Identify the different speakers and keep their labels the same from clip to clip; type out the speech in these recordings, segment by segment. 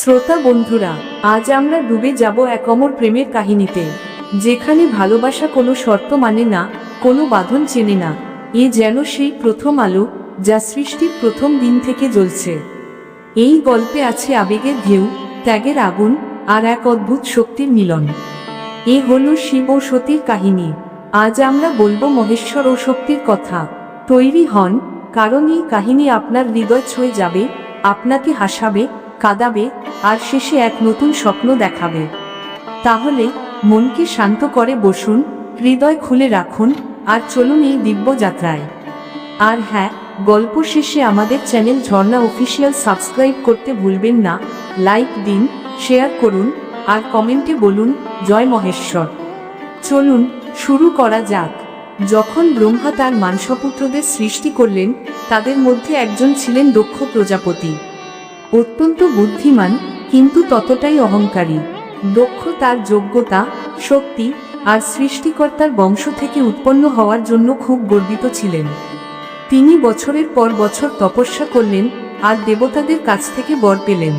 Speaker 1: শ্রোতা বন্ধুরা, আজ আমরা ডুবে যাব এক অমর প্রেমের কাহিনীতে, যেখানে ভালোবাসা কোনো শর্ত মানে না, কোনো বাঁধন চেনে না, এ যেন সেই প্রথম আলো, যা সৃষ্টির প্রথম দিন থেকে জ্বলছে। এই গল্পে আছে আবেগের ঢেউ, ত্যাগের আগুন, আর এক অদ্ভুত শক্তির মিলন। এ হল শিব ও সতীর কাহিনী। আজ আমরা বলব মহেশ্বর ও শক্তির কথা। তৈরি হন, কারণ এই কাহিনী আপনার হৃদয় ছুঁয়ে যাবে, আপনাকে হাসাবে কাঁদাবে, আর শেষে এক নতুন স্বপ্ন দেখাবে। তাহলে মনকে শান্ত করে বসুন, হৃদয় খুলে রাখুন, আর চলুন এই দিব্য যাত্রায় আর হ্যাঁ গল্প শেষে আমাদের চ্যানেল ঝর্ণা অফিসিয়াল সাবস্ক্রাইব করতে ভুলবেন না, লাইক দিন, শেয়ার করুন, আর কমেন্টে বলুন, জয় মহেশ্বর। চলুন, শুরু করা যাক। যখন ব্রহ্মা তার মানসপুত্রদের সৃষ্টি করলেন, তাদের মধ্যে একজন ছিলেন দক্ষ প্রজাপতি। অত্যন্ত বুদ্ধিমান, কিন্তু ততটাই অহংকারী। দক্ষ তার যোগ্যতা, শক্তি আর সৃষ্টিকর্তার বংশ থেকে উৎপন্ন হওয়ার জন্য খুব গর্বিত ছিলেন। তিনি বছরের পর বছর তপস্যা করলেন আর দেবতাদের কাছ থেকে বর পেলেন।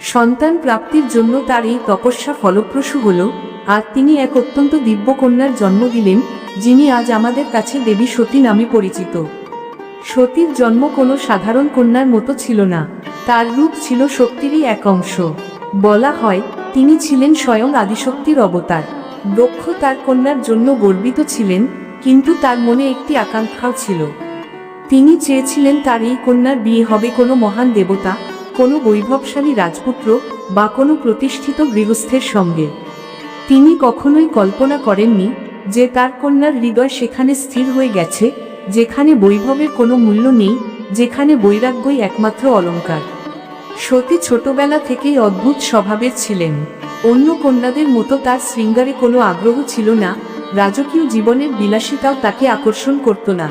Speaker 1: সন্তান প্রাপ্তির জন্য তার এই তপস্যা ফলপ্রসূ হল, আর তিনি এক অত্যন্ত দিব্যকন্যার জন্ম দিলেন, যিনি আজ আমাদের কাছে দেবী সতী নামে পরিচিত। সতীর জন্ম কোনো সাধারণ কন্যার মতো ছিল না। তার রূপ ছিল শক্তিরই এক অংশ। বলা হয়, তিনি ছিলেন স্বয়ং আদিশক্তির অবতার। দক্ষ তার কন্যার জন্য গর্বিত ছিলেন, কিন্তু তার মনে একটি আকাঙ্ক্ষাও ছিল। তিনি চেয়েছিলেন তার এই কন্যার বিয়ে হবে কোনো মহান দেবতা, কোনো বৈভবশালী রাজপুত্র বা কোনো প্রতিষ্ঠিত গৃহস্থের সঙ্গে। তিনি কখনোই কল্পনা করেননি যে তার কন্যার হৃদয় সেখানে স্থির হয়ে গেছে যেখানে বৈভবের কোনো মূল্য নেই, যেখানে বৈরাগ্যই একমাত্র অলংকার সতী ছোটবেলা থেকেই অদ্ভুত স্বভাবের ছিলেন। অন্য কন্যাদের মতো তার শৃঙ্গারে কোনো আগ্রহ ছিল না, রাজকীয় জীবনের বিলাসিতাও তাকে আকর্ষণ করত না।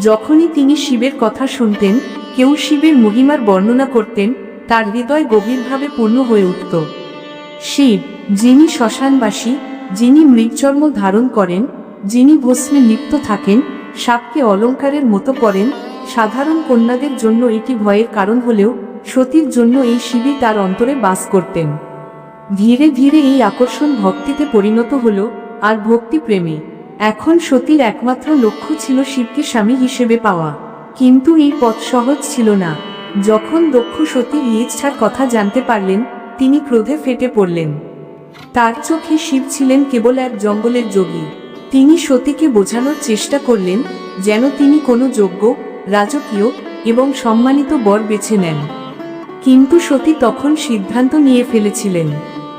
Speaker 1: যখনই তিনি শিবের কথা শুনতেন, কেউ শিবের মহিমার বর্ণনা করতেন, তার হৃদয় গভীরভাবে পূর্ণ হয়ে উঠত। শিব, যিনি শ্মশানবাসী, যিনি মৃগচর্ম ধারণ করেন, যিনি ভস্মে লিপ্ত থাকেন সাপকে অলঙ্কারের মতো পড়েন সাধারণ কন্যাদের জন্য এটি ভয়ের কারণ হলেও সতীর জন্য এই শিবই তার অন্তরে বাস করতেন। ধীরে ধীরে এই আকর্ষণ ভক্তিতে পরিণত হল আর ভক্তি প্রেমে এখন সতীর একমাত্র লক্ষ্য ছিল শিবকে স্বামী হিসেবে পাওয়া। কিন্তু এই পথ সহজ ছিল না। যখন দক্ষ সতীর ইচ্ছার কথা জানতে পারলেন, তিনি ক্রোধে ফেটে পড়লেন। তার চোখে শিব ছিলেন কেবল এক জঙ্গলের যোগী। তিনি সতীকে বোঝানোর চেষ্টা করলেন যেন তিনি কোনো যোগ্য, রাজকীয় এবং সম্মানিত বর বেছে নেন। কিন্তু সতী তখন সিদ্ধান্ত নিয়ে ফেলেছিলেন।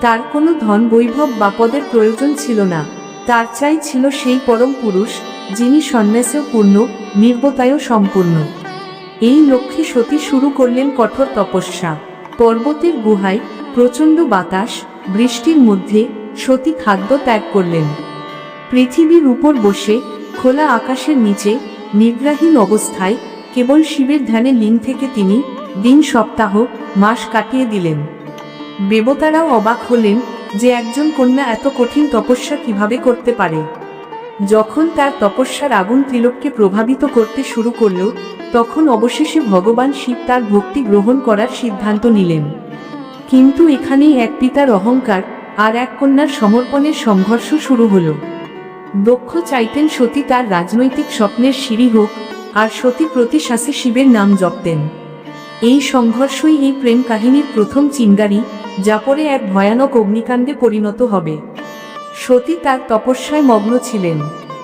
Speaker 1: তার কোনো ধন বৈভব বা পদের প্রয়োজন ছিল না। তার চাই ছিল সেই পরম পুরুষ যিনি সন্ন্যাসেও পূর্ণ, নির্বতায়ও সম্পূর্ণ। এই লক্ষ্যে সতী শুরু করলেন কঠোর তপস্যা। পর্বতের গুহায় প্রচণ্ড বাতাস, বৃষ্টির মধ্যে সতী খাদ্য ত্যাগ করলেন। পৃথিবীর উপর বসে, খোলা আকাশের নিচে, নিদ্রাহীন অবস্থায়, কেবল শিবের ধ্যানে লীন থেকে তিনি, দিন সপ্তাহ, মাস কাটিয়ে দিলেন। দেবতারাও অবাক হলেন যে একজন কন্যা এত কঠিন তপস্যা কীভাবে করতে পারে। যখন তার তপস্যার আগুন ত্রিলোককে প্রভাবিত করতে শুরু করল, তখন অবশেষে ভগবান শিব তার ভক্তি গ্রহণ করার সিদ্ধান্ত নিলেন। কিন্তু এখানেই এক পিতার অহংকার আর এক কন্যার সমর্পণের সংঘর্ষ শুরু হলো। দক্ষ চাইতেন সতী তার রাজনৈতিক স্বপ্নের সিঁড়ি হোক, আর সতী প্রতি শ্বাসে শিবের নাম জপতেন। এই সংঘর্ষই এই প্রেম কাহিনীর প্রথম চিঙ্গারি যা পরে এক ভয়ানক অগ্নিকাণ্ডে পরিণত হবে। সতী তার তপস্যায় মগ্ন ছিলেন।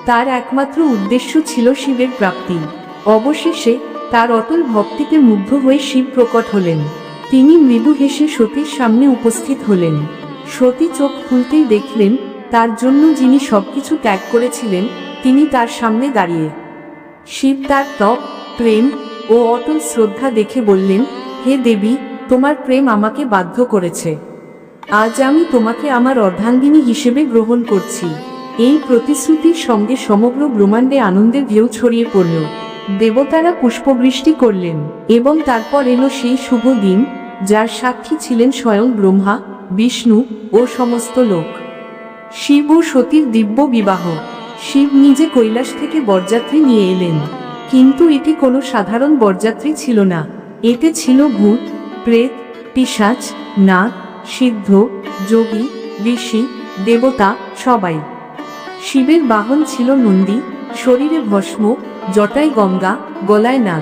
Speaker 1: তার একমাত্র উদ্দেশ্য ছিল শিবের প্রাপ্তি। অবশেষে তার অটল ভক্তিতে মুগ্ধ হয়ে শিব প্রকট হলেন। তিনি মৃদু হেসে সতীর সামনে উপস্থিত হলেন। সতী চোখ খুলতেই দেখলেন তার জন্য যিনি সবকিছু ত্যাগ করেছিলেন, তিনি তার সামনে দাঁড়িয়ে। শিব তার তপ, প্রেম ও অটল শ্রদ্ধা দেখে বললেন, হে দেবী, তোমার প্রেম আমাকে বাধ্য করেছে। আজ আমি তোমাকে আমার অর্ধাঙ্গিনী হিসেবে গ্রহণ করছি। এই প্রতিশ্রুতির সঙ্গে সমগ্র ব্রহ্মাণ্ডে আনন্দের ঢেউ ছড়িয়ে পড়ল। দেবতারা পুষ্পবৃষ্টি করলেন এবং তারপর এলো সেই শুভ দিন, যার সাক্ষী ছিলেন স্বয়ং ব্রহ্মা, বিষ্ণু ও সমস্ত লোক। শিব ও সতীর দিব্য বিবাহ। শিব নিজে কৈলাস থেকে বরযাত্রী নিয়ে এলেন। কিন্তু এটি কোনো সাধারণ বরযাত্রী ছিল না। এতে ছিল ভূত, প্রেত, পিশাচ, নাগ, সিদ্ধ, যোগী, ঋষি, দেবতা, সবাই। শিবের বাহন ছিল নন্দী, শরীরে ভস্ম, জটায় গঙ্গা, গলায় নাগ।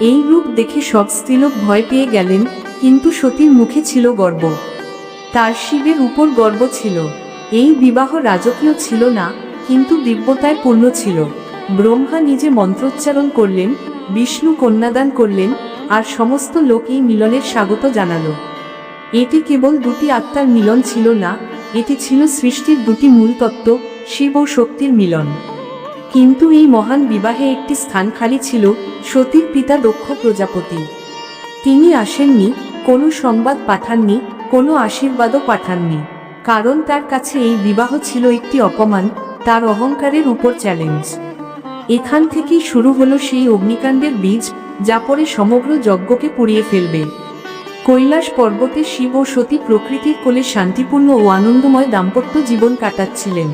Speaker 1: এই রূপ দেখে সব স্ত্রীলোক ভয় পেয়ে গেলেন, কিন্তু সতীর মুখে ছিল গর্ব। তার শিবের উপর গর্ব ছিল। এই বিবাহ রাজকীয় ছিল না, কিন্তু দিব্যতায় পূর্ণ ছিল। ব্রহ্মা নিজে মন্ত্রোচ্চারণ করলেন, বিষ্ণু কন্যাদান করলেন, আর সমস্ত লোক এই মিলনের স্বাগত জানালো। এটি কেবল দুটি আত্মার মিলন ছিল না, এটি ছিল সৃষ্টির দুটি মূল তত্ত্ব, শিব ও শক্তির মিলন। কিন্তু এই মহান বিবাহে একটি স্থান খালি ছিল, সতীর পিতা দক্ষ প্রজাপতি। তিনি আসেননি, কোনো সংবাদ পাঠাননি, কোনো আশীর্বাদও পাঠাননি। কারণ তার কাছে এই বিবাহ ছিল একটি অপমান, তার অহংকারের উপর চ্যালেঞ্জ এখান থেকেই শুরু হলো সেই অগ্নিকাণ্ডের বীজ, যা পরে সমগ্র যজ্ঞকে পুড়িয়ে ফেলবে। কৈলাস পর্বতে শিব ও সতী প্রকৃতির কোলে শান্তিপূর্ণ ও আনন্দময় দাম্পত্য জীবন কাটাচ্ছিলেন।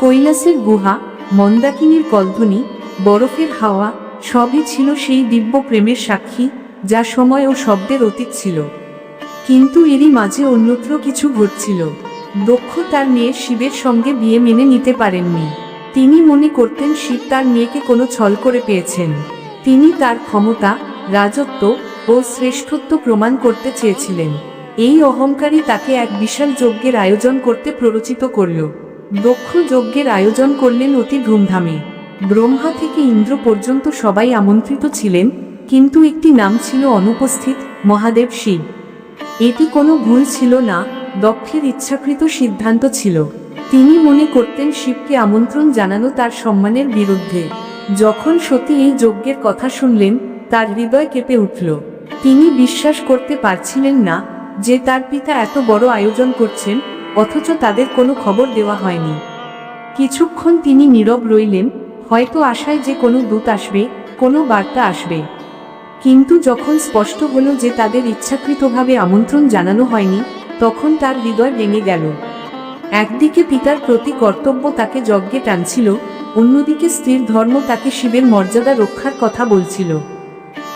Speaker 1: কৈলাসের গুহা, মন্দাকিনীর কলধ্বনি বরফের হাওয়া, সবই ছিল সেই দিব্য প্রেমের সাক্ষী, যা সময় ও শব্দের অতীত ছিল। কিন্তু এরই মাঝে অন্যত্র কিছু ঘটছিল। দক্ষ তার মেয়ে শিবের সঙ্গে বিয়ে মেনে নিতে পারেননি। তিনি মনে করতেন শিব তার মেয়েকে কোনো ছল করে পেয়েছেন। তিনি তার ক্ষমতা, রাজত্ব ও শ্রেষ্ঠত্ব প্রমাণ করতে চেয়েছিলেন। এই অহংকারী তাকে এক বিশাল যজ্ঞের আয়োজন করতে প্ররোচিত করল। দক্ষ যজ্ঞের আয়োজন করলেন অতি ধুমধামে। ব্রহ্মা থেকে ইন্দ্র পর্যন্ত সবাই আমন্ত্রিত ছিলেন, কিন্তু একটি নাম ছিল অনুপস্থিত, মহাদেব শিব। এটি কোনো ভুল ছিল না, দক্ষের ইচ্ছাকৃত সিদ্ধান্ত ছিল। তিনি মনে করতেন শিবকে আমন্ত্রণ জানানো তার সম্মানের বিরুদ্ধে। যখন সতী এই যজ্ঞের কথা শুনলেন, তার হৃদয় কেঁপে উঠল। তিনি বিশ্বাস করতে পারছিলেন না যে তার পিতা এত বড় আয়োজন করছেন, অথচ তাদের কোনো খবর দেওয়া হয়নি। কিছুক্ষণ তিনি নীরব রইলেন, হয়তো আশায় যে কোনো দূত আসবে, কোনো বার্তা আসবে। কিন্তু যখন স্পষ্ট হলো যে তাদের ইচ্ছাকৃতভাবে আমন্ত্রণ জানানো হয়নি, তখন তার হৃদয় ভেঙে গেল। একদিকে পিতার প্রতি কর্তব্য তাকে যজ্ঞে টানছিল, অন্যদিকে স্ত্রীর ধর্ম তাকে শিবের মর্যাদা রক্ষার কথা বলছিল।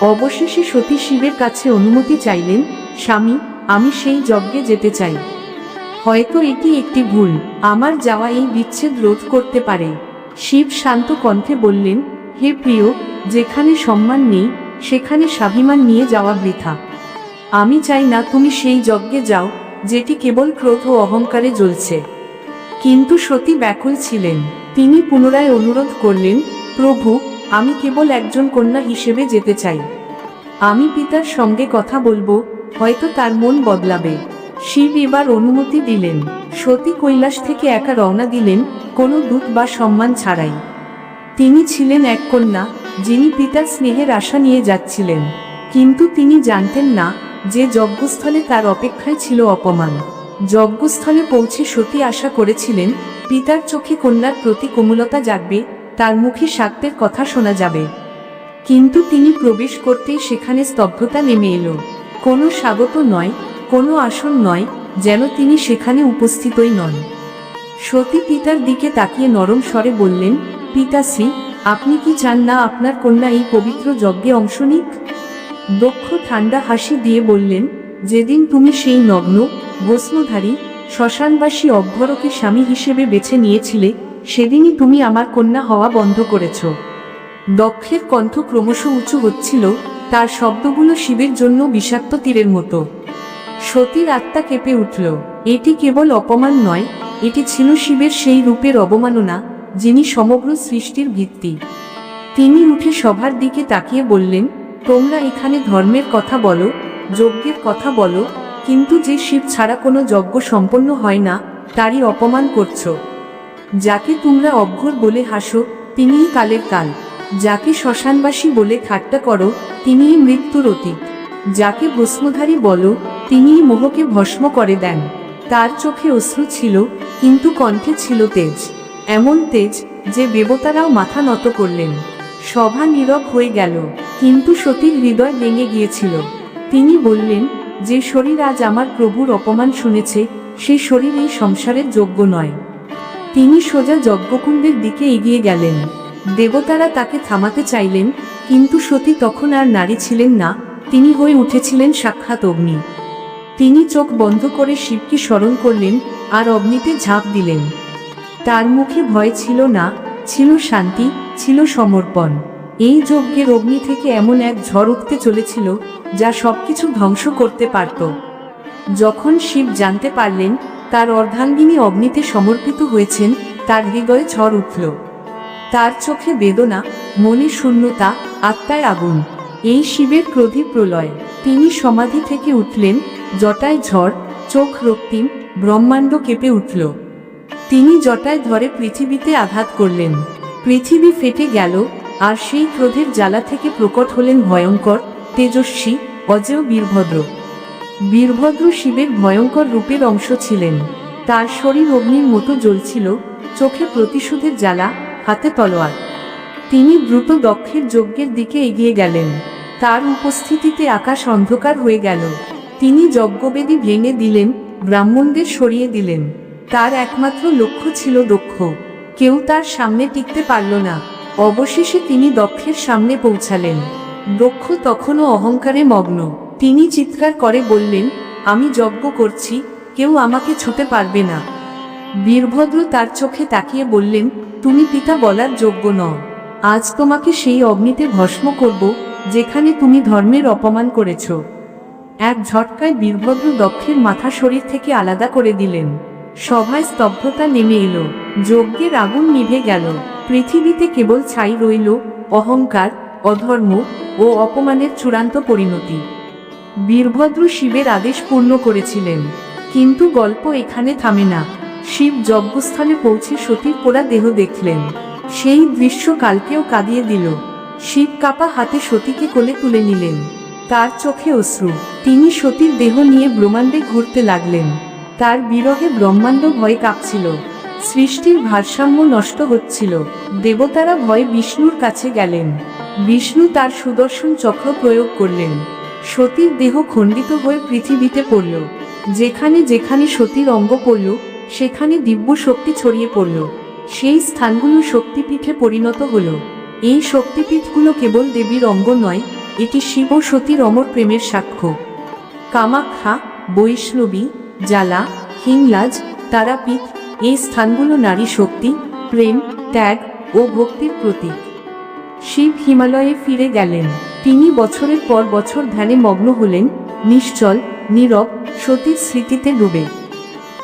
Speaker 1: অবশেষে সতী শিবের কাছে অনুমতি চাইলেন, স্বামী, আমি সেই যজ্ঞে যেতে চাই। হয়তো এটি একটি ভুল, আমার যাওয়া এই বিচ্ছেদ রোধ করতে পারে। শিব শান্ত কণ্ঠে বললেন, হে প্রিয়, যেখানে সম্মান নেই সেখানে স্বাভিমান নিয়ে যাওয়া বৃথা। আমি চাই না তুমি সেই যজ্ঞে যাও, যেটি কেবল ক্রোধ ও অহংকারে জ্বলছে। কিন্তু সতী ব্যাকুল ছিলেন। তিনি পুনরায় অনুরোধ করলেন, প্রভু, আমি কেবল একজন কন্যা হিসেবে যেতে চাই। আমি পিতার সঙ্গে কথা বলব, হয়তো তার মন বদলাবে। শিব এবার অনুমতি দিলেন। সতী কৈলাস থেকে একা রওনা দিলেন, কোনো দূত বা সম্মান ছাড়াই। তিনি ছিলেন এক কন্যা যিনি পিতার স্নেহের আশা নিয়ে যাচ্ছিলেন। কিন্তু তিনি জানতেন না যে যজ্ঞস্থলে তার অপেক্ষায় ছিল অপমান। যজ্ঞস্থলে পৌঁছে সতী আশা করেছিলেন, পিতার চোখে কন্যার প্রতি কোমলতা জাগবে, তার মুখে শাক্তের কথা শোনা যাবে। কিন্তু তিনি প্রবেশ করতেই সেখানে স্তব্ধতা নেমে এলো। কোনো স্বাগত নয়, কোনো আসন নয়, যেন তিনি সেখানে উপস্থিতই নন। সতী পিতার দিকে তাকিয়ে নরম স্বরে বললেন, পিতাশ্রী আপনি কি চান না আপনার কন্যা এই পবিত্র যজ্ঞে অংশ নিক? দক্ষ ঠান্ডা হাসি দিয়ে বললেন, যেদিন তুমি সেই নগ্ন, ভস্মধারী, শ্মশানবাসী অভ্যরকে স্বামী হিসেবে বেছে নিয়েছিলে, সেদিনই তুমি আমার কন্যা হওয়া বন্ধ করেছ। দক্ষের কণ্ঠ ক্রমশ উঁচু হচ্ছিল, তার শব্দগুলো শিবের জন্য বিষাক্ত তীরের মতো। সতীর আত্মা কেঁপে উঠল, এটি কেবল অপমান নয়, এটি ছিল শিবের সেই রূপের অবমাননা যিনি সমগ্র সৃষ্টির ভিত্তি। তিনি উঠে সভার দিকে তাকিয়ে বললেন, তোমরা এখানে ধর্মের কথা বলো, যজ্ঞের কথা বলো, কিন্তু যে শিব ছাড়া কোনো যজ্ঞ সম্পন্ন হয় না, তারই অপমান করছ। যাকে তোমরা অঘ্ঘর বলে হাসো, তিনিই কালের কাল। যাকে শ্মশানবাসী বলে ঠাট্টা করো, তিনিই মৃত্যুর অতীত। যাকে ভস্মধারী বলো, তিনিই মোহকে ভস্ম করে দেন। তার চোখে অশ্রু ছিল, কিন্তু কণ্ঠে ছিল তেজ। এমন তেজ যে দেবতারাও মাথা নত করলেন। সভা নীরব হয়ে গেল, কিন্তু সতীর হৃদয় ভেঙে গিয়েছিল। তিনি বললেন, যে শরীর আজ আমার প্রভুর অপমান শুনেছে, সে শরীর এই সংসারের যোগ্য নয়। তিনি সোজা যজ্ঞকুণ্ডের দিকে এগিয়ে গেলেন। দেবতারা তাকে থামাতে চাইলেন, কিন্তু সতী তখন আর নারী ছিলেন না, তিনি হয়ে উঠেছিলেন সাক্ষাৎ অগ্নি। তিনি চোখ বন্ধ করে শিবকে স্মরণ করলেন আর অগ্নিতে ঝাঁপ দিলেন। তার মুখে ভয় ছিল না, ছিল শান্তি, ছিল সমর্পণ। এই যজ্ঞের অগ্নি থেকে এমন এক ঝড় উঠতে চলেছিল, যা সবকিছু ধ্বংস করতে পারত। যখন শিব জানতে পারলেন তার অর্ধাঙ্গিনী অগ্নিতে সমর্পিত হয়েছেন, তার হৃদয়ে ঝড় উঠল। তার চোখে বেদনা, মনে শূন্যতা আত্মায় আগুন। এই শিবের ক্রোধী প্রলয়। তিনি সমাধি থেকে উঠলেন, জটায় ঝড়, চোখ রক্তিম, ব্রহ্মাণ্ড কেঁপে উঠল। তিনি জটায় ধরে পৃথিবীতে আঘাত করলেন। পৃথিবী ফেটে গেল, আর সেই ক্রোধের জ্বালা থেকে প্রকট হলেন ভয়ঙ্কর, তেজস্বী, অজেয় বীরভদ্র। বীরভদ্র শিবের ভয়ঙ্কর রূপের অংশ ছিলেন। তার শরীর অগ্নির মতো জ্বলছিল, চোখে প্রতিশোধের জ্বালা, হাতে তলোয়ার। তিনি দ্রুত দক্ষের যজ্ঞের দিকে এগিয়ে গেলেন। তার উপস্থিতিতে আকাশ অন্ধকার হয়ে গেল। তিনি যজ্ঞবেদী ভেঙে দিলেন, ব্রাহ্মণদের সরিয়ে দিলেন। তার একমাত্র লক্ষ্য ছিল দক্ষ। কেউ তার সামনে টিকতে পারল না। অবশেষে তিনি দক্ষের সামনে পৌঁছালেন। দক্ষ তখনও অহংকারে মগ্ন। তিনি চিৎকার করে বললেন, আমি যজ্ঞ করছি, কেউ আমাকে ছুতে পারবে না। বীরভদ্র তার চোখে তাকিয়ে বললেন, তুমি পিতা বলার যোগ্য নও। আজ তোমাকে সেই অগ্নিতে ভস্ম করব, যেখানে তুমি ধর্মের অপমান করেছ। এক ঝটকায় বীরভদ্র দক্ষের মাথা শরীর থেকে আলাদা করে দিলেন। সভায় স্তব্ধতা নেমে এলো। যজ্ঞের আগুন নিভে গেল। পৃথিবীতে কেবল ছাই রইল, অহংকার, অধর্ম ও অপমানের চূড়ান্ত পরিণতি। বীরভদ্র শিবের আদেশ পূর্ণ করেছিলেন। কিন্তু গল্প এখানে থামে না। শিব যজ্ঞস্থলে পৌঁছে সতীর পোড়া দেহ দেখলেন। সেই দৃশ্য কালকেও কাঁদিয়ে দিল। শিব কাপা হাতে সতীকে কোলে তুলে নিলেন। তার চোখে অশ্রু। তিনি সতীর দেহ নিয়ে ব্রহ্মাণ্ডে ঘুরতে লাগলেন। তার বিরহে ব্রহ্মাণ্ড ভয় কাঁপছিল। সৃষ্টির ভারসাম্য নষ্ট হচ্ছিল। দেবতারা ভয়ে বিষ্ণুর কাছে গেলেন। বিষ্ণু তার সুদর্শন চক্র প্রয়োগ করলেন। সতীর দেহ খণ্ডিত হয়ে পৃথিবীতে পড়ল। যেখানে যেখানে সতীর অঙ্গ পড়ল, সেখানে দিব্য শক্তি ছড়িয়ে পড়ল। সেই স্থানগুলো শক্তিপীঠে পরিণত হল। এই শক্তিপীঠগুলো কেবল দেবীর অঙ্গ নয়, এটি শিব সতীর অমর প্রেমের সাক্ষ্য। কামাখ্যা, বৈষ্ণবী জ্বালা, হিংলাজ, তারাপীঠ, এই স্থানগুলো নারী শক্তি, প্রেম, ত্যাগ ও ভক্তির প্রতীক। শিব হিমালয়ে ফিরে গেলেন। তিনি বছরের পর বছর ধ্যানে মগ্ন হলেন, নিশ্চল, নীরব, সতীর স্মৃতিতে ডুবে।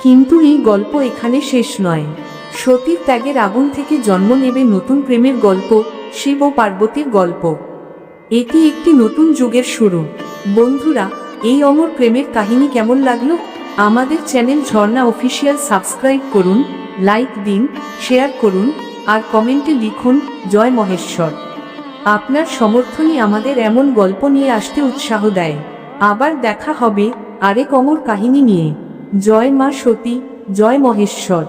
Speaker 1: কিন্তু এই গল্প এখানে শেষ নয়। সতীর ত্যাগের আগুন থেকে জন্ম নেবে নতুন প্রেমের গল্প, শিব ও পার্বতীর গল্প। এটি একটি নতুন যুগের শুরু। বন্ধুরা, এই অমর প্রেমের কাহিনী কেমন লাগল? আমাদের চ্যানেল ঝর্ণা অফিসিয়াল সাবস্ক্রাইব করুন, লাইক দিন, শেয়ার করুন, আর কমেন্টে লিখুন, জয় মহেশ্বর। আপনার সমর্থনই আমাদের এমন গল্প নিয়ে আসতে উৎসাহ দেয়। আবার দেখা হবে আরেক অমর কাহিনী নিয়ে। জয় মা সতী, জয় মহেশ্বর।